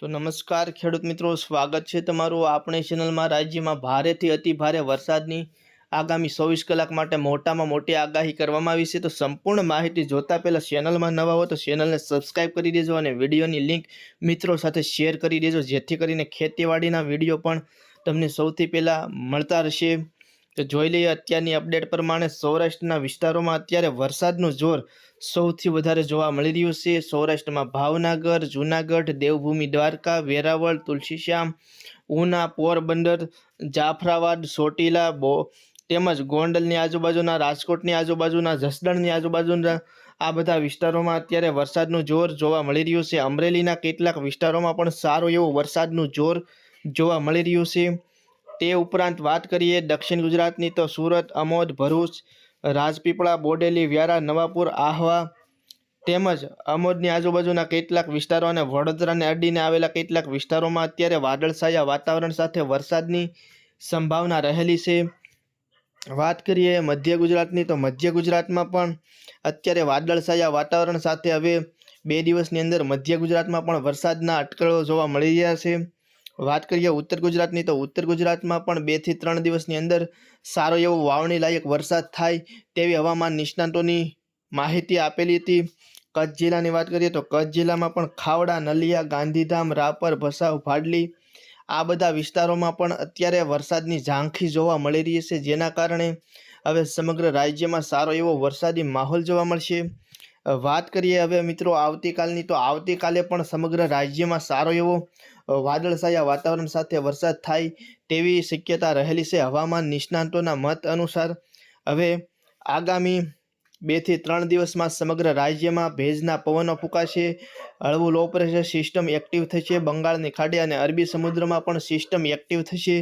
તો નમસ્કાર ખેડૂત મિત્રો, સ્વાગત છે તમારું આપણી ચેનલમાં. રાજ્યમાં ભારેથી અતિ ભારે વરસાદની આગામી ચોવીસ કલાક માટે મોટામાં મોટી આગાહી કરવામાં આવી છે. તો સંપૂર્ણ માહિતી જોતા પહેલાં ચેનલમાં નવા હો તો ચેનલને સબસ્ક્રાઇબ કરી દેજો અને વિડીયોની લિંક મિત્રો સાથે શેર કરી દેજો. જેથી કરીને ખેતીવાડીના વીડિયો પણ તમને સૌથી પહેલાં મળતા રહેશે. તો જોઈ લઈએ અત્યારની અપડેટ પ્રમાણે સૌરાષ્ટ્રના વિસ્તારોમાં અત્યારે વરસાદનું જોર સૌથી વધારે જોવા મળી રહ્યું છે. સૌરાષ્ટ્રમાં ભાવનગર, જૂનાગઢ, દેવભૂમિ, દ્વારકા, વેરાવળ તુલસીશ્યામ ઉના, પોરબંદર, જાફરાબાદ સોટીલા બો તેમજ ગોંડલની આજુબાજુના, રાજકોટની આજુબાજુના, જસદણની આજુબાજુના આ બધા વિસ્તારોમાં અત્યારે વરસાદનું જોર જોવા મળી રહ્યું છે. અમરેલીના કેટલાક વિસ્તારોમાં પણ સારો એવો વરસાદનું જોર જોવા મળી રહ્યું છે. તે ઉપરાંત વાત કરીએ દક્ષિણ ગુજરાતની તો સુરત, અમોદ, ભરૂચ, રાજપીપળા, બોડેલી, વ્યારા, નવાપુર, આહવા તેમજ અમોદની આજુબાજુના કેટલાક વિસ્તારો અને વડોદરાને અડીને આવેલા કેટલાક વિસ્તારોમાં અત્યારે વાદળછાયા વાતાવરણ સાથે વરસાદની સંભાવના રહેલી છે. વાત કરીએ મધ્ય ગુજરાતની તો મધ્ય ગુજરાતમાં પણ અત્યારે વાદળછાયા વાતાવરણ સાથે હવે બે દિવસની અંદર મધ્ય ગુજરાતમાં પણ વરસાદના અટકળો જોવા મળી રહ્યા છે. વાત કરીએ ઉત્તર ગુજરાતની, તો ઉત્તર ગુજરાતમાં પણ બેથી ત્રણ દિવસની અંદર સારો એવો વાવણી લાયક વરસાદ થાય તેવી હવામાન નિષ્ણાતોની માહિતી આપેલી હતી. કચ્છ જિલ્લાની વાત કરીએ તો કચ્છ જિલ્લામાં પણ ખાવડા, નલિયા, ગાંધીધામ, રાપર, ભસાવ, ભાડલી આ બધા વિસ્તારોમાં પણ અત્યારે વરસાદની ઝાંખી જોવા મળી રહી છે, જેના કારણે હવે સમગ્ર રાજ્યમાં સારો એવો વરસાદી માહોલ જોવા મળશે. વાત કરીએ હવે મિત્રો આવતીકાલની, તો આવતીકાલે પણ સમગ્ર રાજ્યમાં સારો એવો વાદળછાયા વાતાવરણ સાથે વરસાદ થાય તેવી શક્યતા રહેલી છે. હવામાન નિષ્ણાંતોના મત અનુસાર હવે આગામી બેથી ત્રણ દિવસમાં સમગ્ર રાજ્યમાં ભેજના પવનો ફૂંકાશે. હળવું લો પ્રેશર સિસ્ટમ એક્ટિવ થશે. બંગાળની ખાડી અને અરબી સમુદ્રમાં પણ સિસ્ટમ એક્ટિવ થશે.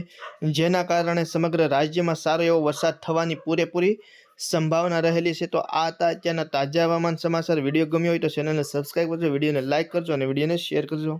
જેના કારણે સમગ્ર રાજ્યમાં સારો એવો વરસાદ થવાની પૂરેપૂરી સંભાવના રહેલી છે, તો આ હતા અત્યારના તાજા હવામાન સમાચાર. વીડિયો ગમ્યો હોય તો ચેનલને સબસ્ક્રાઈબ કરજો, વિડીયોને લાઇક કરજો અને વિડીયોને શેર કરજો.